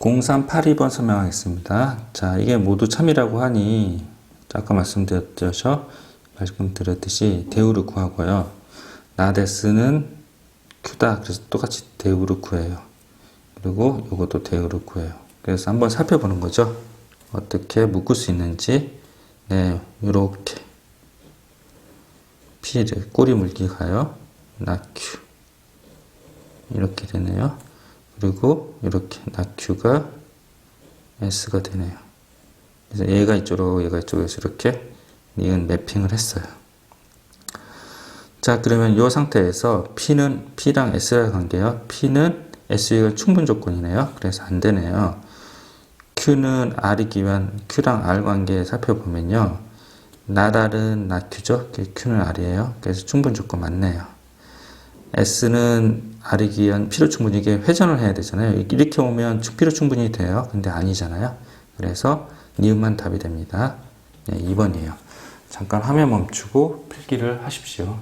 0382번 설명하겠습니다. 자, 이게 모두 참이라고 하니 아까 말씀드렸죠? 말씀드렸듯이 대우를 구하고요. 나데스는 큐다. 그래서 똑같이 대우를 구해요. 그리고 이것도 대우를 구해요. 그래서 한번 살펴보는 거죠. 어떻게 묶을 수 있는지. 네, 이렇게 피를 꼬리 물기 가요. 나큐 이렇게 되네요. 그리고 이렇게 나큐가 s가 되네요. 그래서 얘가 이쪽으로 얘가 이쪽에서 이렇게 니은 매핑을 했어요. 자 그러면 이 상태에서 p는 p랑 s랑 관계요. p는 s가 충분 조건이네요. 그래서 안 되네요. q는 r이기 위한 q랑 r 관계 살펴보면요. 나랄은 나큐죠. q는 r이에요. 그래서 충분 조건 맞네요. S는 r이기 위한 필요 충분히 이게 회전을 해야 되잖아요. 이렇게 오면 필요 충분히 돼요. 근데 아니잖아요. 그래서 니은만 답이 됩니다. 네, 2번이에요. 잠깐 화면 멈추고 필기를 하십시오.